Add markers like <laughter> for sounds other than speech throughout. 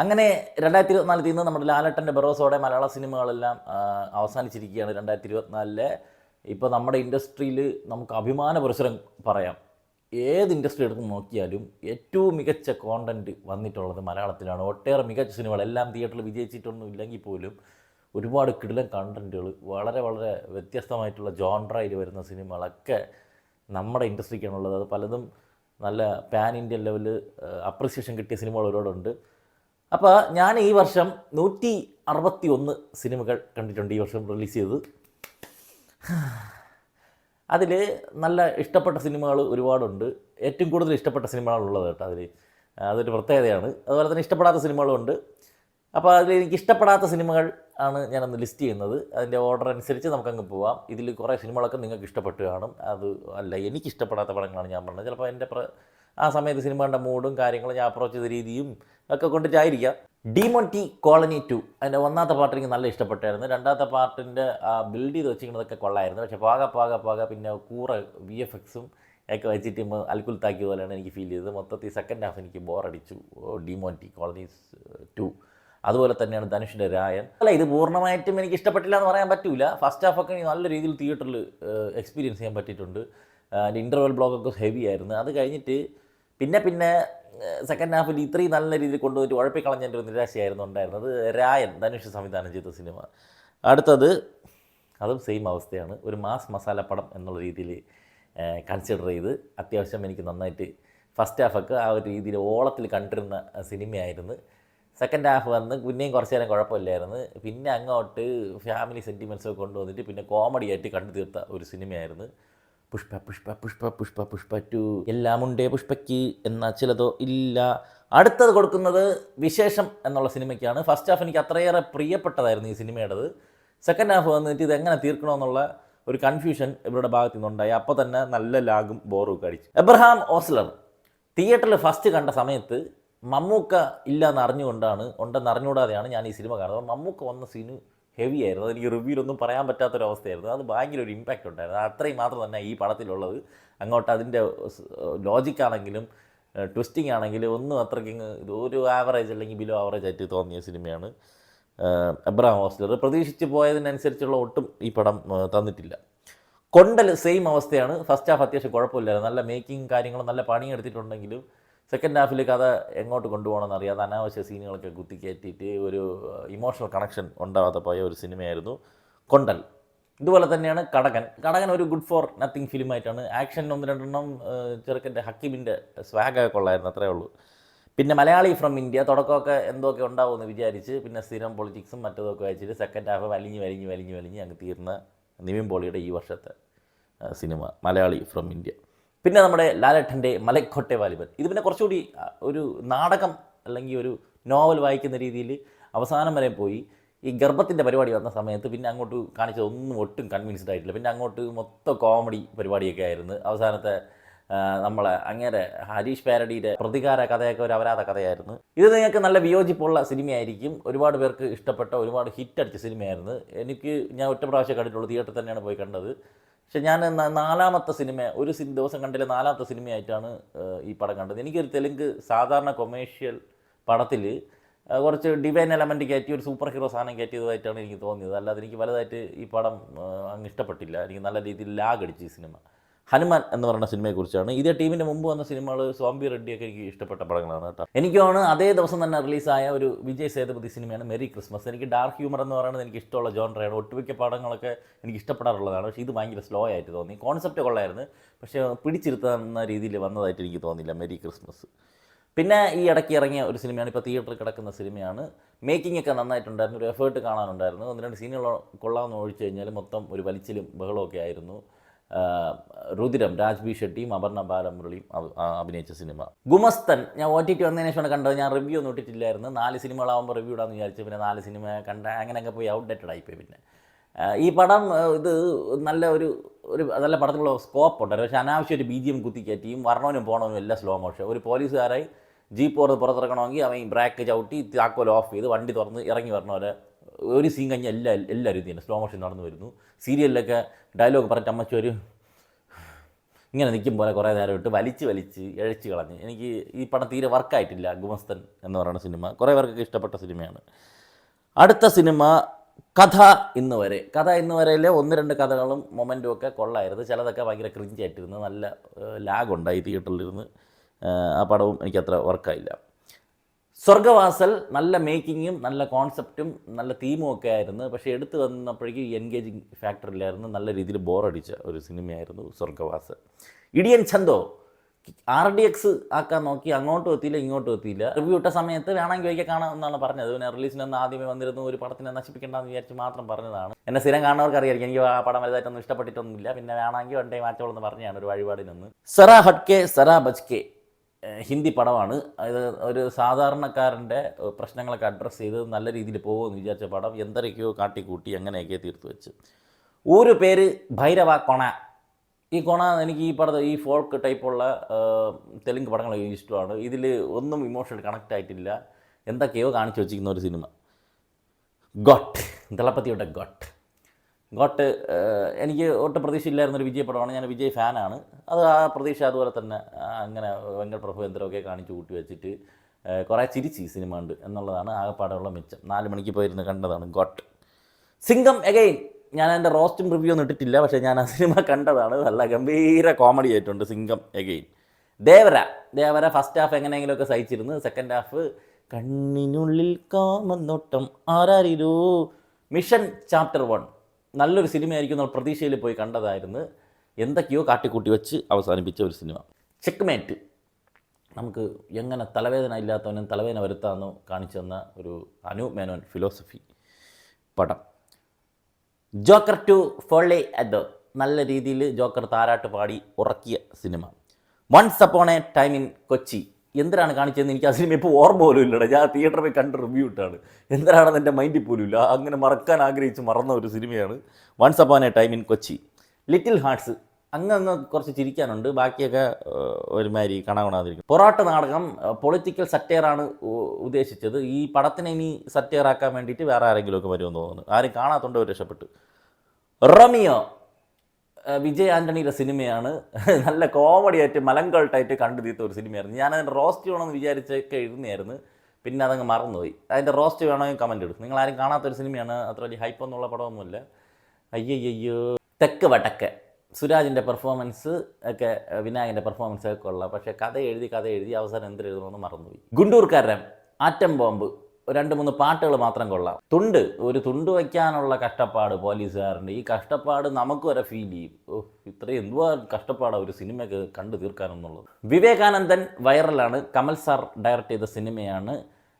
അങ്ങനെ രണ്ടായിരത്തി ഇരുപത്തിനാലിൽ തീർന്ന് നമ്മുടെ ലാലട്ടന്റെ ബെറോസോടെ മലയാള സിനിമകളെല്ലാം അവസാനിച്ചിരിക്കുകയാണ് രണ്ടായിരത്തി ഇരുപത്തിനാലിലെ ഇപ്പോൾ നമ്മുടെ ഇൻഡസ്ട്രിയിൽ നമുക്ക് അഭിമാന പുരസ്സരം പറയാം. ഏത് ഇൻഡസ്ട്രി എടുത്ത് നോക്കിയാലും ഏറ്റവും മികച്ച കോണ്ടന്റ് വന്നിട്ടുള്ളത് മലയാളത്തിലാണ്. ഒട്ടേറെ മികച്ച സിനിമകൾ. എല്ലാം തിയേറ്ററിൽ വിജയിച്ചിട്ടൊന്നും ഇല്ലെങ്കിൽ പോലും ഒരുപാട് കിടിലൻ കണ്ടന്റുകൾ വളരെ വളരെ വ്യത്യസ്തമായിട്ടുള്ള ജോൺഡ്രയിൽ വരുന്ന സിനിമകളൊക്കെ നമ്മുടെ ഇൻഡസ്ട്രിക്കാണുള്ളത്. അത് പലതും നല്ല പാൻ ഇന്ത്യൻ ലെവൽ അപ്രിസിയേഷൻ കിട്ടിയ സിനിമകൾ ഒരുപാടുണ്ട്. അപ്പോൾ ഞാൻ ഈ വർഷം നൂറ്റി അറുപത്തി ഒന്ന് സിനിമകൾ കണ്ടിട്ടുണ്ട് ഈ വർഷം റിലീസ് ചെയ്തത്. അതിൽ നല്ല ഇഷ്ടപ്പെട്ട സിനിമകൾ ഒരുപാടുണ്ട്. ഏറ്റവും കൂടുതൽ ഇഷ്ടപ്പെട്ട സിനിമകളുള്ളത് കേട്ടോ അതിൽ അതൊരു പ്രത്യേകതയാണ്. അതുപോലെ തന്നെ ഇഷ്ടപ്പെടാത്ത സിനിമകളുണ്ട് അപ്പോൾ അതിൽ എനിക്ക് ഇഷ്ടപ്പെടാത്ത സിനിമകൾ ആണ് ഞാനൊന്ന് ലിസ്റ്റ് ചെയ്യുന്നത്. അതിന്റെ ഓർഡർ അനുസരിച്ച് നമുക്കങ്ങ് പോവാം. ഇതിൽ കുറേ സിനിമകളൊക്കെ നിങ്ങൾക്ക് ഇഷ്ടപ്പെട്ട് കാണും. അത് അല്ല എനിക്ക് ഇഷ്ടപ്പെടാത്ത പടങ്ങളാണ് ഞാൻ പറഞ്ഞത്. ചിലപ്പോൾ എന്റെ ആ സമയത്ത് സിനിമയുടെ മൂഡും കാര്യങ്ങളും ഞാൻ അപ്രോച്ച് ചെയ്ത രീതിയും ഒക്കെ കൊണ്ടിട്ടായിരിക്കാം ഡീമോണ്ടി കോളനി ടു അതിന്റെ ഒന്നാമത്തെ പാർട്ട് എനിക്ക് നല്ല ഇഷ്ടപ്പെട്ടായിരുന്നു. രണ്ടാമത്തെ പാർട്ടിന്റെ ആ ബിൽഡ് ചെയ്ത് വെച്ചിരിക്കുന്നതൊക്കെ കൊള്ളായിരുന്നു. പക്ഷേ പാക പാക പാക പിന്നെ കൂറ വി എഫ് എക്സും ഒക്കെ വെച്ചിട്ട് അൽക്കുൽത്താക്കിയ പോലെയാണ് എനിക്ക് ഫീൽ ചെയ്തത്. മൊത്തത്തിൽ സെക്കൻഡ് ഹാഫ് എനിക്ക് ബോറടിച്ചു ഡിമോണ്ടി കോളനീസ് ടു അതുപോലെ തന്നെയാണ് ധനുഷിന്റെ രായൻ. അല്ല ഇത് പൂർണമായിട്ടും എനിക്ക് ഇഷ്ടപ്പെട്ടില്ല എന്ന് പറയാൻ പറ്റില്ല ഫസ്റ്റ് ഹാഫൊക്കെ എനിക്ക് നല്ല രീതിയിൽ തിയേറ്ററിൽ എക്സ്പീരിയൻസ് ചെയ്യാൻ പറ്റിയിട്ടുണ്ട്. അതിന്റെ ഇന്റർവെൽ ബ്ലോക്കൊക്കെ ഹെവി ആയിരുന്നു. അത് കഴിഞ്ഞിട്ട് പിന്നെ പിന്നെ സെക്കൻഡ് ഹാഫിൽ ഇത്രയും നല്ല രീതിയിൽ കൊണ്ടുപോയിട്ട് ഉഴപ്പിക്കളഞ്ഞതിന്റെ ഒരു നിരാശയായിരുന്നു ഉണ്ടായിരുന്നത് രായൻ ധനുഷ് സംവിധാനം ചെയ്ത സിനിമ. അടുത്തത് അതും സെയിം അവസ്ഥയാണ് ഒരു മാസ് മസാല പടം എന്നുള്ള രീതിയിൽ കൺസിഡർ ചെയ്ത് അത്യാവശ്യം എനിക്ക് നന്നായിട്ട് ഫസ്റ്റ് ഹാഫൊക്കെ ആ ഒരു രീതിയിൽ ഓളത്തിൽ കണ്ടിരുന്ന സിനിമയായിരുന്നു. സെക്കൻഡ് ഹാഫ് വന്ന് പിന്നെയും കുറച്ച് നേരം കുഴപ്പമില്ലായിരുന്നു. പിന്നെ അങ്ങോട്ട് ഫാമിലി സെന്റിമെന്റ്സൊക്കെ കൊണ്ടുവന്നിട്ട് പിന്നെ കോമഡി ആയിട്ട് കണ്ടു തീർത്ത ഒരു സിനിമയായിരുന്നു. പുഷ്പ പുഷ്പ പുഷ്പ പുഷ്പ പുഷ്പ ടു. എല്ലാമുണ്ടേ പുഷ്പയ്ക്ക് എന്നാൽ ചിലതോ ഇല്ല. അടുത്തത് കൊടുക്കുന്നത് വിശേഷം എന്നുള്ള സിനിമയ്ക്കാണ്. ഫസ്റ്റ് ഹാഫ് എനിക്ക് അത്രയേറെ പ്രിയപ്പെട്ടതായിരുന്നു ഈ സിനിമയുടേത്. സെക്കൻഡ് ഹാഫ് വന്നിട്ട് ഇത് എങ്ങനെ തീർക്കണമെന്നുള്ള ഒരു കൺഫ്യൂഷൻ ഇവരുടെ ഭാഗത്തു നിന്നുണ്ടായി അപ്പോൾ തന്നെ നല്ല ലാഗും ബോറും ഒക്കെ അടിച്ചു. എബ്രഹാം ഓസ്ലർ തിയേറ്ററിൽ ഫസ്റ്റ് കണ്ട സമയത്ത് മമ്മൂക്ക ഇല്ല എന്ന് അറിഞ്ഞുകൊണ്ടാണ് ഉണ്ടെന്ന് അറിഞ്ഞുകൂടാതെയാണ് ഞാൻ ഈ സിനിമ കാണുന്നത്. മമ്മൂക്ക വന്ന സീന് ഹെവി ആയിരുന്നു. അതെനിക്ക് റിവ്യൂലൊന്നും പറയാൻ പറ്റാത്തൊരവസ്ഥയായിരുന്നു. അത് ഭയങ്കര ഒരു ഇമ്പാക്റ്റ് ഉണ്ടായിരുന്നു. അത്രയും മാത്രം തന്നെ ഈ പടത്തിലുള്ളത്. അങ്ങോട്ട് അതിന്റെ ലോജിക്കാണെങ്കിലും ട്വിസ്റ്റിംഗ് ആണെങ്കിലും ഒന്നും അത്രയ്ക്ക് ഒരു ആവറേജ് അല്ലെങ്കിൽ ബിലോ ആവറേജ് ആയിട്ട് തോന്നിയ സിനിമയാണ് എബ്രഹാം ഹോസ്റ്റലർ പ്രതീക്ഷിച്ച് പോയതിനനുസരിച്ചുള്ള ഒട്ടും ഈ പടം തന്നിട്ടില്ല. കൊണ്ടൽ സെയിം അവസ്ഥയാണ്. ഫസ്റ്റ് ഹാഫ് അത്യാവശ്യം കുഴപ്പമില്ലായിരുന്നു. നല്ല മേക്കിംഗ് കാര്യങ്ങളും നല്ല പണിയെടുത്തിട്ടുണ്ടെങ്കിലും സെക്കൻഡ് ഹാഫിൽ കഥ എങ്ങോട്ട് കൊണ്ടുപോകണമെന്ന് അറിയാതെ അനാവശ്യ സീനുകളൊക്കെ കുത്തിക്കയറ്റിയിട്ട് ഒരു ഇമോഷണൽ കണക്ഷൻ ഉണ്ടാവാതെ പോയ ഒരു സിനിമയായിരുന്നു കൊണ്ടൽ. ഇതുപോലെ തന്നെയാണ് കടകൻ. കടകൻ ഒരു ഗുഡ് ഫോർ നത്തിങ് ഫിലിമായിട്ടാണ് ആക്ഷൻ ഒന്ന് രണ്ടെണ്ണം ചെറുക്കന്റെ ഹക്കീമിന്റെ സ്വാഗൊക്കെ കൊള്ളായിരുന്നു അത്രേ ഉള്ളൂ. പിന്നെ മലയാളി ഫ്രം ഇന്ത്യ തുടക്കമൊക്കെ എന്തൊക്കെ ഉണ്ടാവുമെന്ന് വിചാരിച്ച് പിന്നെ സ്ഥിരം പൊളിറ്റിക്സും മറ്റതൊക്കെ വായിച്ചിട്ട് സെക്കൻഡ് ഹാഫ് വലിഞ്ഞ് വലിഞ്ഞ് വലിഞ്ഞ് വലിഞ്ഞ് അങ്ങ് തീർന്ന നിവിൻ പോളിയുടെ ഈ വർഷത്തെ സിനിമ മലയാളി ഫ്രം ഇന്ത്യ പിന്നെ നമ്മുടെ ലാലട്ടന്റെ മലക്കോട്ടെ വാലിബൻ ഇത് പിന്നെ കുറച്ചുകൂടി ഒരു നാടകം അല്ലെങ്കിൽ ഒരു നോവൽ വായിക്കുന്ന രീതിയിൽ അവസാനം വരെ പോയി. ഈ ഗർഭത്തിന്റെ പരിപാടി വന്ന സമയത്ത് പിന്നെ അങ്ങോട്ട് കാണിച്ചതൊന്നും ഒട്ടും കൺവിൻസ്ഡ് ആയിട്ടില്ല. പിന്നെ അങ്ങോട്ട് മൊത്തം കോമഡി പരിപാടിയൊക്കെ ആയിരുന്നു. അവസാനത്തെ നമ്മളെ അങ്ങനെ ഹരീഷ് പാരഡിയുടെ പ്രതികാര കഥയൊക്കെ ഒരു അപരാധ കഥയായിരുന്നു. ഇത് നിങ്ങൾക്ക് നല്ല വിയോജിപ്പുള്ള സിനിമയായിരിക്കും. ഒരുപാട് പേർക്ക് ഇഷ്ടപ്പെട്ട ഒരുപാട് ഹിറ്റ് അടിച്ച സിനിമയായിരുന്നു. എനിക്ക് ഞാൻ ഒറ്റ പ്രാവശ്യം കണ്ടിട്ടുള്ളൂ. തിയേറ്ററിൽ തന്നെയാണ് പോയി കണ്ടത്. പക്ഷെ ഞാൻ നാലാമത്തെ സിനിമ ഒരു ദിവസം കണ്ടില്ല നാലാമത്തെ സിനിമയായിട്ടാണ് ഈ പടം കണ്ടത്. എനിക്കൊരു തെലുങ്ക് സാധാരണ കൊമേഴ്ഷ്യൽ പടത്തിൽ കുറച്ച് ഡിവൈൻ എലമെന്റ് കയറ്റി ഒരു സൂപ്പർ ഹീറോ സാധനം കയറ്റിയതായിട്ടാണ് എനിക്ക് തോന്നിയത്. അല്ലാതെ എനിക്ക് വലുതായിട്ട് ഈ പടം അങ്ങ് ഇഷ്ടപ്പെട്ടില്ല. എനിക്ക് നല്ല രീതിയിൽ ലാഗ് അടിച്ചു ഈ സിനിമ. ഹനുമാൻ എന്ന് പറയുന്ന സിനിമയെക്കുറിച്ചാണ്. ഇതേ ടീമിന്റെ മുമ്പ് വന്ന സിനിമകൾ സ്വാമി റെഡ്ഡിയൊക്കെ എനിക്ക് ഇഷ്ടപ്പെട്ട പടങ്ങളാണ് കേട്ടോ. എനിക്കാണ് അതേ ദിവസം തന്നെ റിലീസായ ഒരു വിജയ് സേതുപതി സിനിമയാണ് മെറി ക്രിസ്മസ്. എനിക്ക് ഡാർക്ക് ഹ്യൂമർ എന്ന് പറയുന്നത് എനിക്ക് ഇഷ്ടമുള്ള ജോൺറയാണ്. ഒട്ടുമിക്ക പടങ്ങളൊക്കെ എനിക്ക് ഇഷ്ടപ്പെടാറുള്ളതാണ്. പക്ഷേ ഇത് ഭയങ്കര സ്ലോ ആയിട്ട് തോന്നി. കോൺസെപ്റ്റ് കൊള്ളായിരുന്നു. പക്ഷേ പിടിച്ചിരുത്തുന്ന രീതിയിൽ വന്നതായിട്ട് എനിക്ക് തോന്നിയില്ല മെരി ക്രിസ്മസ്. പിന്നെ ഈ ഇടയ്ക്ക് ഇറങ്ങിയ ഒരു സിനിമയാണ് ഇപ്പോൾ തിയേറ്ററിൽ കിടക്കുന്ന സിനിമയാണ്. മേക്കിംഗ് ഒക്കെ നന്നായിട്ടുണ്ടായിരുന്നു. ഒരു എഫേർട്ട് കാണാനുണ്ടായിരുന്നു. ഒന്ന് രണ്ട് സീനുകൾ കൊള്ളാമെന്ന് ഒഴിച്ചു കഴിഞ്ഞാൽ മൊത്തം ഒരു വലിച്ചിലും ബഹളമൊക്കെ ആയിരുന്നു. ആ, രുതിരം രാജ്ബി ഷെട്ടിയും അപർണ ബാലമുരളിയും അഭ- അഭിനയിച്ച സിനിമ. ഗുമസ്തൻ ഞാൻ ഒ ടി ടി വന്നതിന് ശേഷമാണ് കണ്ടത്. ഞാൻ റിവ്യൂ ഒന്നും ഇട്ടിട്ടില്ലായിരുന്നു. നാല് സിനിമകളാകുമ്പോൾ റിവ്യൂ ഇടാമെന്ന് വിചാരിച്ചു പിന്നെ നാല് സിനിമ കണ്ട അങ്ങനെയൊക്കെ പോയി ഔട്ട്ഡേറ്റഡ് ആയിപ്പോയി പിന്നെ. ഈ പടം ഇത് നല്ല ഒരു ഒരു നല്ല പടത്തിലുള്ള സ്കോപ്പ് ഉണ്ട്. പക്ഷേ അനാവശ്യം ഒരു ബി ജി എം കുത്തിക്കയറ്റിയും വരണവനും പോകണവനും എല്ലാം സ്ലോ മോഷൻ ഒരു പോലീസുകാരായി ജീപ്പ് ഓർത്ത് പുറത്തിറക്കണമെങ്കിൽ അവൻ ബ്രേക്ക് ചവിട്ടി താക്കോൽ ഓഫ് ചെയ്ത് വണ്ടി തുറന്ന് ഇറങ്ങി വരണ പോലെ ഒരു സീൻ കഴിഞ്ഞ എല്ലാ എല്ലാവരും തന്നെ സ്ലോ മോഷൻ നടന്നു വരുന്നു. സീരിയലിലൊക്കെ ഡയലോഗ് പറഞ്ഞിട്ട് അമ്മച്ചു ഒരു ഇങ്ങനെ നിൽക്കും പോലെ കുറേ നേരം ഇട്ട് വലിച്ച് വലിച്ച് ഇഴച്ച് കളഞ്ഞ്. എനിക്ക് ഈ പടം തീരെ വർക്കായിട്ടില്ല ഗുമസ്തൻ എന്ന് പറയുന്ന സിനിമ. കുറേ പേർക്കൊക്കെ ഇഷ്ടപ്പെട്ട സിനിമയാണ്. അടുത്ത സിനിമ കഥ ഇന്ന് വരെ. കഥ ഇന്ന് വരെയിലെ ഒന്ന് രണ്ട് കഥകളും മൊമെന്റും ഒക്കെ കൊള്ളായിരുന്നു. ചിലതൊക്കെ ഭയങ്കര ക്രിഞ്ചായിട്ടിരുന്നു നല്ല ലാഗുണ്ടായി തിയേറ്ററിലിരുന്ന് ആ പടവും എനിക്കത്ര വർക്കായില്ല സ്വർഗവാസൽ നല്ല മേക്കിങ്ങും നല്ല കോൺസെപ്റ്റും നല്ല തീമും ഒക്കെ ആയിരുന്നു. പക്ഷേ എടുത്തു വന്നപ്പോഴേക്കും എൻഗേജിങ് ഫാക്ടറിലായിരുന്നു നല്ല രീതിയിൽ ബോറടിച്ച ഒരു സിനിമയായിരുന്നു Swargavasal Idiyan Chandu? R D X ആക്കാൻ നോക്കി. അങ്ങോട്ടും എത്തിയില്ല ഇങ്ങോട്ടും എത്തിയില്ല. റിവ്യൂ ഇട്ട സമയത്ത് വേണമെങ്കിൽ ഒരിക്കൽ കാണാം എന്നാണ് പറഞ്ഞത്. പിന്നെ റിലീസിനൊന്ന് ആദ്യമേ വന്നിരുന്നു ഒരു പടത്തിനെ നശിപ്പിക്കേണ്ടെന്ന് വിചാരിച്ച് മാത്രം പറഞ്ഞതാണ്. എന്നെ സ്ഥിരം കാണുന്നവർക്ക് എനിക്ക് ആ പടം വലുതായിട്ടൊന്നും ഇഷ്ടപ്പെട്ടിട്ടൊന്നുമില്ല. പിന്നെ വേണമെങ്കിൽ വണ്ടേ മാറ്റോളെന്ന് പറഞ്ഞാണ് ഒരു വഴിപാടിനൊന്ന് സെറാ ഹട്കെ സെറാ ബജ്കെ. ഹിന്ദി പടമാണ്. അത് ഒരു സാധാരണക്കാരന്റെ പ്രശ്നങ്ങളൊക്കെ അഡ്രസ്സ് ചെയ്ത് നല്ല രീതിയിൽ പോകുമെന്ന് വിചാരിച്ച പടം എന്തൊക്കെയോ കാട്ടിക്കൂട്ടി അങ്ങനെയൊക്കെ തീർത്തു വെച്ച്. ഒരു പേര് ഭൈരവ കൊണ. ഈ കൊണ എനിക്ക് ഈ പടം ഈ ഫോൾക്ക് ടൈപ്പുള്ള തെലുങ്ക് പടങ്ങളൊക്കെ ഇഷ്ടമാണ്. ഇതിൽ ഒന്നും ഇമോഷണൽ കണക്റ്റ് ആയിട്ടില്ല. എന്തൊക്കെയോ കാണിച്ചു വെച്ചിരിക്കുന്ന ഒരു സിനിമ. ഗോട്ട്. ദളപതിയുടെ ഗോട്ട്. ഗോട്ട് എനിക്ക് ഒട്ടും പ്രതീക്ഷയില്ലായിരുന്നൊരു വിജയ പടമാണ് ഞാൻ വിജയ് ഫാനാണ്. അത് ആ പ്രതീക്ഷ അതുപോലെ തന്നെ അങ്ങനെ വെങ്കട് പ്രഭു എന്തൊക്കെ കാണിച്ചു കൂട്ടി വെച്ചിട്ട് കുറേ ചിരിച്ച് ഈ സിനിമ ഉണ്ട് എന്നുള്ളതാണ് ആകെപ്പാടുള്ള മിച്ചം. നാല് മണിക്ക് പോയിരുന്ന് കണ്ടതാണ് ഗോട്ട്. സിംഗം എഗെയിൻ. ഞാൻ എന്റെ റോസ്റ്റും റിവ്യൂ ഒന്നും ഇട്ടിട്ടില്ല പക്ഷേ ഞാൻ ആ സിനിമ കണ്ടതാണ്. നല്ല ഗംഭീര കോമഡി ആയിട്ടുണ്ട് Singham again. Devara. Devara first half എങ്ങനെയെങ്കിലുമൊക്കെ സഹിച്ചിരുന്നു. സെക്കൻഡ് ഹാഫ് കണ്ണിനുള്ളിൽ കാമന്നോട്ടം ആരാരിരൂ മിഷൻ ചാപ്റ്റർ വൺ. നല്ലൊരു സിനിമയായിരിക്കും നമ്മൾ പ്രതീക്ഷയിൽ പോയി കണ്ടതായിരുന്നു. എന്തൊക്കെയോ കാട്ടിക്കൂട്ടി വെച്ച് അവസാനിപ്പിച്ച ഒരു സിനിമ. ചെക്ക്മേറ്റ് നമുക്ക് എങ്ങനെ തലവേദന ഇല്ലാത്തവനും തലവേദന വരുത്താമെന്നോ കാണിച്ചു തന്ന ഒരു അനു മേനോൻ ഫിലോസഫി പടം. ജോക്കർ ടു ഫോളെ അറ്റ് നല്ല രീതിയിൽ ജോക്കർ താരാട്ട് പാടി ഉറക്കിയ cinema. Once upon a time in Kochi എന്തിനാണ് കാണിച്ചതെന്ന് എനിക്ക് ആ സിനിമ ഇപ്പോൾ ഓർമ്മ പോലും ഇല്ലടാ. ഞാൻ തിയേറ്ററിൽ പോയി കണ്ട് റിവ്യൂ ഇട്ടാണ്. എന്തിനാണെന്ന് എന്റെ മൈൻഡിൽ പോലും ഇല്ല. അങ്ങനെ മറക്കാൻ ആഗ്രഹിച്ച് മറന്ന ഒരു സിനിമയാണ് once upon a time in Kochi. Little hearts അങ്ങ് അങ്ങ് കുറച്ച് ചിരിക്കാനുണ്ട്. ബാക്കിയൊക്കെ ഒരുമാതിരി കണകണാതിരിക്കും പൊറാട്ട് നാടകം പൊളിറ്റിക്കൽ സറ്റയറാണ് ഉദ്ദേശിച്ചത്. ഈ പടത്തിനെ ഇനി സറ്റയറാക്കാൻ വേണ്ടിയിട്ട് വേറെ ആരെങ്കിലുമൊക്കെ വരുമെന്ന് തോന്നുന്നു. ആരും കാണാത്തതുകൊണ്ട് രക്ഷപ്പെട്ടു. റമിയോ. വിജയ് ആന്റണിയുടെ സിനിമയാണ്. <laughs> നല്ല കോമഡി ആയിട്ട് മലങ്കൾട്ടായിട്ട് കണ്ടു തീർത്ത ഒരു സിനിമയായിരുന്നു. ഞാൻ അതിന്റെ റോസ്റ്റ് വേണമെന്ന് വിചാരിച്ചൊക്കെ ഇരുന്നായിരുന്നു. പിന്നെ അതങ്ങ് മറന്നുപോയി. അതിന്റെ റോസ്റ്റ് വേണമെങ്കിൽ കമന്റ് ഇടും നിങ്ങൾ ആരും കാണാത്തൊരു സിനിമയാണ്. അത്ര വലിയ ഹൈപ്പ് എന്നുള്ള പടമൊന്നുമില്ല. അയ്യയ്യോ തെക്ക് വടക്ക്. സുരാജിന്റെ പെർഫോമൻസ് ഒക്കെ വിനായകന്റെ പെർഫോമൻസ് ഒക്കെ ഉള്ള പക്ഷേ കഥ എഴുതി കഥ എഴുതി അവസാനം എന്തെഴുതണമെന്ന് മറന്നുപോയി. ഗുണ്ടൂർക്കാരൻ ആറ്റം ബോംബ് രണ്ട് മൂന്ന് പാട്ടുകൾ മാത്രം കൊള്ളാം. തുണ്ട് ഒരു തുണ്ട് വയ്ക്കാനുള്ള കഷ്ടപ്പാട് പോലീസുകാരന്റെ. ഈ കഷ്ടപ്പാട് നമുക്ക് വരെ ഫീൽ ചെയ്യും. ഓ ഇത്രയും എന്തുവാ കഷ്ടപ്പാടാണ് ഒരു സിനിമയൊക്കെ കണ്ടു തീർക്കാനെന്നുള്ളത്. Vivekanandan viral Kamal sir direct ചെയ്ത സിനിമയാണ്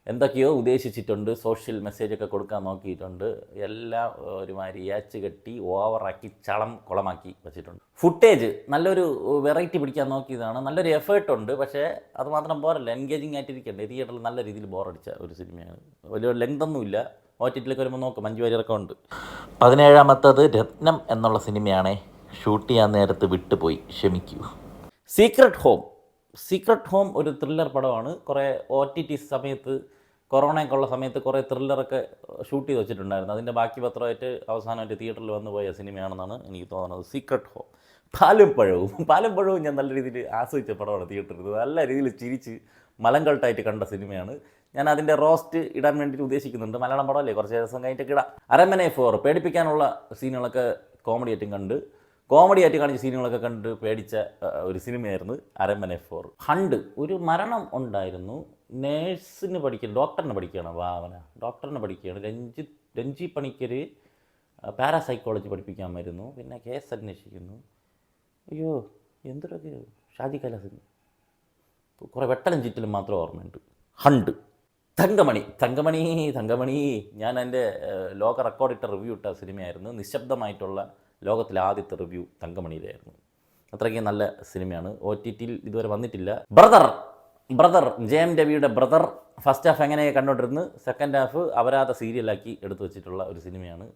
എന്തൊക്കെയോ ഉദ്ദേശിച്ചിട്ടുണ്ട്. സോഷ്യൽ മെസ്സേജൊക്കെ കൊടുക്കാൻ നോക്കിയിട്ടുണ്ട്. എല്ലാം ഒരുമാതിരി ഏച്ച് കെട്ടി ഓവറാക്കി ചളം കുളമാക്കി വെച്ചിട്ടുണ്ട്. ഫുട്ടേജ് നല്ലൊരു വെറൈറ്റി പിടിക്കാൻ നോക്കിയതാണ്. നല്ലൊരു എഫേർട്ട് ഉണ്ട്. പക്ഷേ അത് മാത്രം പോരല്ല. എൻഗേജിങ് ആയിട്ടിരിക്കണ്ടേ തിയേറ്ററിൽ നല്ല രീതിയിൽ ബോറടിച്ച ഒരു സിനിമയാണ് വലിയ ലെങ്ത് ഒന്നുമില്ല ഒ ടി വരുമ്പോൾ നോക്കും മഞ്ജു വാര്യരൊക്കെ ഉണ്ട്. പതിനേഴാമത്തത് രത്നം എന്നുള്ള സിനിമയാണേ ഷൂട്ട് ചെയ്യാൻ നേരത്ത് വിട്ടുപോയി. ക്ഷമിക്കൂ. സീക്രട്ട് ഹോം സീക്രട്ട് ഹോം ഒരു ത്രില്ലർ പടമാണ്. കുറേ ഒ ടി ടി സമയത്ത് കൊറോണയൊക്കെ ഉള്ള സമയത്ത് കുറേ ത്രില്ലറൊക്കെ ഷൂട്ട് ചെയ്ത് വെച്ചിട്ടുണ്ടായിരുന്നു. അതിന്റെ ബാക്കി പത്രമായിട്ട് അവസാനമായിട്ട് തിയേറ്ററിൽ വന്നു പോയ സിനിമയാണെന്നാണ് എനിക്ക് തോന്നുന്നത്. സീക്രട്ട് ഹോം പാലും പഴവും. പാലും പഴവും ഞാൻ നല്ല രീതിയിൽ ആസ്വദിച്ച പടമാണ് തിയേറ്ററിൽ നല്ല രീതിയിൽ ചിരിച്ച് മലങ്കൾട്ടായിട്ട് കണ്ട സിനിമയാണ്. ഞാൻ അതിന്റെ റോസ്റ്റ് ഇടാൻ വേണ്ടിയിട്ട് ഉദ്ദേശിക്കുന്നുണ്ട്. മലയാളം പടമല്ലേ? കുറച്ച് ദിവസം കഴിഞ്ഞിട്ടൊക്കെ ഇടാം. അരമനെ ഫോർ പേടിപ്പിക്കാനുള്ള സീനുകളൊക്കെ കോമഡി ആയിട്ടും കണ്ട് കോമഡി ആയിട്ട് കാണിച്ച സീനുകളൊക്കെ കണ്ടിട്ട് പേടിച്ച ഒരു സിനിമയായിരുന്നു അരമനെ ഫോർ. ഹണ്ട് ഒരു മരണം ഉണ്ടായിരുന്നു. നേഴ്സിന് പഠിക്കണം ഡോക്ടറിന് പഠിക്കുകയാണ്. ഭാവന ഡോക്ടറിന് പഠിക്കുകയാണ്. രഞ്ജി രഞ്ജി പണിക്കർ പാരാസൈക്കോളജി പഠിപ്പിക്കാൻ വരുന്നു. പിന്നെ കേസ് അന്വേഷിക്കുന്നു. അയ്യോ എന്തൊക്കെ ഷാജി കലാസിന് കുറേ വെട്ടലും ചുറ്റിലും മാത്രം ഓർമ്മയുണ്ട്. ഹണ്ട്. തങ്കമണി തങ്കമണി തങ്കമണി. ഞാൻ എന്റെ ലോക റെക്കോർഡിട്ട റിവ്യൂ ഇട്ട സിനിമയായിരുന്നു. നിശബ്ദമായിട്ടുള്ള ലോകത്തിലെ ആദ്യത്തെ റിവ്യൂ തങ്കമണിയിലായിരുന്നു. അത്രയ്ക്ക് നല്ല സിനിമയാണ്. ഒ ടി ടിയിൽ ഇതുവരെ വന്നിട്ടില്ല. ബ്രദർ ബ്രദർ ജെ എം രവിയുടെ ബ്രദർ ഫസ്റ്റ് ഹാഫ് എങ്ങനെ കണ്ടോണ്ടിരുന്നു സെക്കൻഡ് ഹാഫ് അവരാതെ സീരിയലാക്കി എടുത്തു വെച്ചിട്ടുള്ള ഒരു സിനിമയാണ്.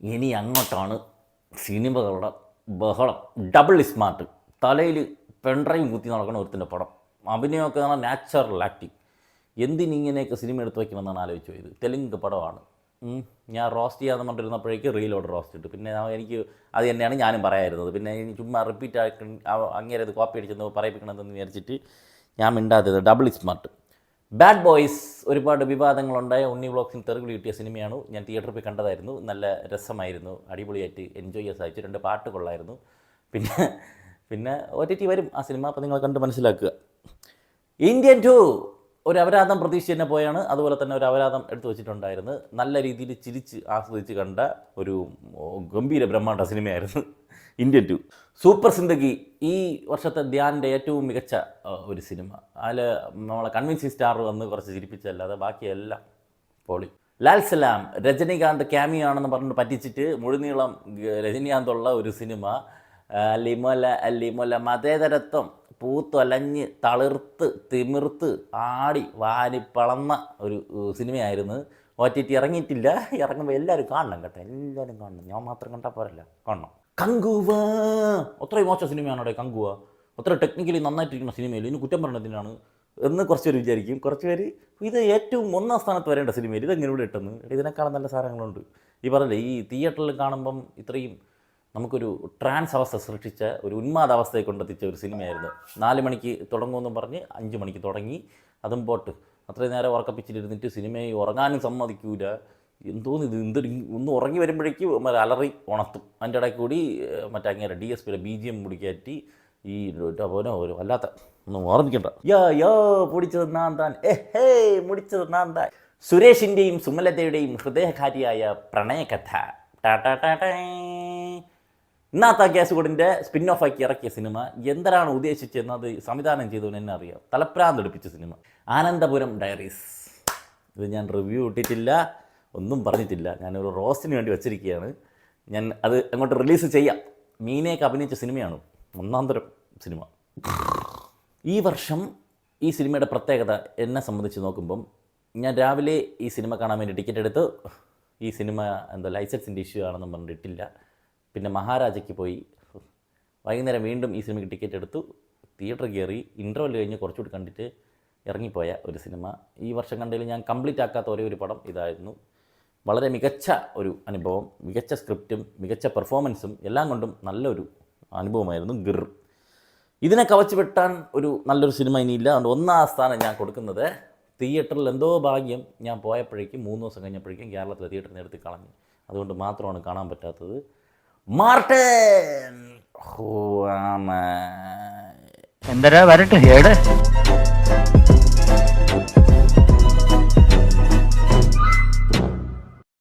ഇനി അങ്ങോട്ടാണ് സിനിമകളുടെ ബഹളം. ഡബിൾ സ്മാർട്ട് തലയിൽ പെൺഡ്രൈവ് കുത്തി നടക്കുന്ന ഒരുത്തിന്റെ പടം. അഭിനയമൊക്കെ നാച്ചുറൽ ആക്ടിങ് എന്തിനിങ്ങനെയൊക്കെ സിനിമ എടുത്തു വയ്ക്കുമെന്നാണ് ആലോചിച്ചു പോയത് തെലുങ്ക് പടമാണ്. ഞാൻ റോസ്റ്റ് ചെയ്യാന്ന് പറഞ്ഞിരുന്നപ്പോഴേക്ക് റീലോഡ് റോസ്റ്റ് ഇട്ടു. പിന്നെ എനിക്ക് അത് തന്നെയാണ് ഞാനും പറയായിരുന്നത് പിന്നെ ചുമ്മാ റിപ്പീറ്റ് ആക്കി അങ്ങനെ അത് കോപ്പി അടിച്ചെന്ന് പറയിപ്പിക്കണമെന്ന് വിചാരിച്ചിട്ട് ഞാൻ മിണ്ടാത്തത്. ഡബിൾ സ്മാർട്ട് ബാഡ് ബോയ്സ് ഒരുപാട് വിവാദങ്ങളുണ്ടായ ഉണ്ണി വ്ളോഗ്സിന് തെറുകൾ കിട്ടിയ സിനിമയാണ്. ഞാൻ തിയേറ്ററിൽ പോയി കണ്ടതായിരുന്നു. നല്ല രസമായിരുന്നു. അടിപൊളിയായിട്ട് എൻജോയ് ചെയ്യാൻ സാധിച്ചു. രണ്ട് പാട്ട് കൊള്ളായിരുന്നു. പിന്നെ പിന്നെ ഒ ടി ടി വരും ആ സിനിമ. അപ്പോൾ നിങ്ങൾ കണ്ട് മനസ്സിലാക്കുക. ഇന്ത്യൻ ടു ഒരു അപരാധം പ്രതീക്ഷ തന്നെ പോയാണ്. അതുപോലെ തന്നെ ഒരു അപരാധം എടുത്തു വെച്ചിട്ടുണ്ടായിരുന്നു. നല്ല രീതിയിൽ ചിരിച്ച് ആസ്വദിച്ച് കണ്ട ഒരു ഗംഭീര ബ്രഹ്മാണ്ട സിനിമയായിരുന്നു ഇന്ത്യൻ ടു. സൂപ്പർ സിന്ദഗി ഈ വർഷത്തെ ധ്യാനിന്റെ ഏറ്റവും മികച്ച ഒരു സിനിമ. അതിൽ നമ്മളെ കൺവിൻസിങ് സ്റ്റാർ വന്ന് കുറച്ച് ചിരിപ്പിച്ചല്ലാതെ ബാക്കിയെല്ലാം പൊളി. ലാൽ സലാം രജനീകാന്ത് ക്യാമിയോ ആണെന്ന് പറഞ്ഞിട്ട് പറ്റിച്ചിട്ട് മുഴുനീളം രജനീകാന്തുള്ള ഒരു സിനിമ ലിമൊല ലിമൊല മതേതരത്വം. പൂത്തൊലഞ്ഞ് തളിർത്ത് തിമിർത്ത് ആടി വാരിപ്പളന്ന പളന്ന ഒരു സിനിമയായിരുന്നു. ഒ ടി ടി ഇറങ്ങിയിട്ടില്ല. ഇറങ്ങുമ്പോൾ എല്ലാവരും കാണണം കേട്ടോ. എല്ലാവരും കാണണം. ഞാൻ മാത്രം കണ്ടാൽ പോരല്ല. കാണണം. കങ്കുവ! അത്രയും മോശം സിനിമയാണ് അവിടെ കങ്കുവ? അത്ര ടെക്നിക്കലി നന്നായിട്ടിരിക്കുന്ന സിനിമയിൽ ഇനി കുറ്റം പറഞ്ഞതിനാണ് എന്ന് കുറച്ച് പേര് വിചാരിക്കും. കുറച്ച് പേര് ഇത് ഏറ്റവും ഒന്നാം സ്ഥാനത്ത് വരേണ്ട സിനിമയിൽ ഇതെങ്ങനെ ഇവിടെ ഇട്ടെന്ന്? ഇതിനേക്കാളും നല്ല സാധനങ്ങളുണ്ട്. ഈ പറഞ്ഞില്ലേ ഈ തിയേറ്ററിൽ കാണുമ്പം ഇത്രയും നമുക്കൊരു ട്രാൻസ് അവസ്ഥ സൃഷ്ടിച്ച ഒരു ഉന്മാദ അവസ്ഥയെ കൊണ്ടെത്തിച്ച ഒരു സിനിമയായിരുന്നു. നാല് മണിക്ക് തുടങ്ങുമെന്നും പറഞ്ഞ് അഞ്ച് മണിക്ക് തുടങ്ങി. അതും പോട്ട്. അത്രയും നേരം ഉറക്കപ്പിച്ചിട്ടിരുന്നിട്ട് സിനിമയെ ഉറങ്ങാനും സമ്മതിക്കൂല. എന്തോന്ന് ഇത്? എന്തൊരു ഒന്ന് ഉറങ്ങി വരുമ്പോഴേക്കും അലറി ഉണർത്തും. അതിന്റെ ഇടയ്ക്ക് കൂടി മറ്റേ അങ്ങനെ ഡി എസ് പിയുടെ ബി ജി എം മുടിക്കാറ്റി ഈ പോനോ ഒരു വല്ലാത്ത ഒന്നും ഓർമ്മിക്കണ്ട. യാ യോ പൊടിച്ചത് നാൻ താൻ. ഹേ മുടിച്ചത് നാൻ താൻ. സുരേഷിന്റെയും സുമലതയുടെയും ഹൃദയകാരിയായ പ്രണയകഥ. ടാ ടാ ടാ ടേ. ഇന്നാത്ത കേസുകൂടിന്റെ സ്പിൻ ഓഫ് ആക്കി ഇറക്കിയ സിനിമ എന്തരാണ് ഉദ്ദേശിച്ചെന്നത് സംവിധാനം ചെയ്തവന് എന്നെ അറിയാം. തലപ്രാന്ത് എടുപ്പിച്ച സിനിമ ആനന്ദപുരം ഡയറീസ് ഇത് ഞാൻ റിവ്യൂ ഇട്ടിട്ടില്ല ഒന്നും പറഞ്ഞിട്ടില്ല. ഞാനൊരു റോസ്റ്റിന് വേണ്ടി വെച്ചിരിക്കുകയാണ്. ഞാൻ അത് അങ്ങോട്ട് റിലീസ് ചെയ്യാം. മീനയൊക്കെ അഭിനയിച്ച സിനിമയാണ് ഒന്നാം തരം സിനിമ ഈ വർഷം ഈ സിനിമയുടെ പ്രത്യേകത എന്നെ സംബന്ധിച്ച് നോക്കുമ്പം ഞാൻ രാവിലെ ഈ സിനിമ കാണാൻ വേണ്ടി ടിക്കറ്റ് എടുത്ത് ഈ സിനിമ എന്താ ലൈസൻസിന്റെ ഇഷ്യൂ ആണെന്നും പറഞ്ഞിട്ടില്ല. പിന്നെ മഹാരാജയ്ക്ക് പോയി. വൈകുന്നേരം വീണ്ടും ഈ സിനിമയ്ക്ക് ടിക്കറ്റ് എടുത്തു. തിയേറ്റർ കയറി ഇന്റർവെൽ കഴിഞ്ഞ് കുറച്ചുകൂടി കണ്ടിട്ട് ഇറങ്ങിപ്പോയ ഒരു സിനിമ. ഈ വർഷം കണ്ടതിൽ ഞാൻ കംപ്ലീറ്റ് ആക്കാത്ത ഒരേ ഒരു പടം ഇതായിരുന്നു. വളരെ മികച്ച ഒരു അനുഭവം മികച്ച സ്ക്രിപ്റ്റും മികച്ച പെർഫോമൻസും എല്ലാം കൊണ്ടും നല്ലൊരു അനുഭവമായിരുന്നു ഗിർ. ഇതിനെ കവച്ച് വെട്ടാൻ ഒരു നല്ലൊരു സിനിമ ഇനിയില്ല അതുകൊണ്ട് ഒന്നാം സ്ഥാനം ഞാൻ കൊടുക്കുന്നത് തിയേറ്ററിൽ എന്തോ ഭാഗ്യം ഞാൻ പോയപ്പോഴേക്കും മൂന്ന് ദിവസം കഴിഞ്ഞപ്പോഴേക്കും കേരളത്തിലെ തിയേറ്ററിൽ നിന്ന് എടുത്ത് കളഞ്ഞു. അതുകൊണ്ട് മാത്രമാണ് കാണാൻ പറ്റാത്തത്. മാർട്ടൻ. ഓ ആമ എന്തരാ വരട്ടെ ഏട്?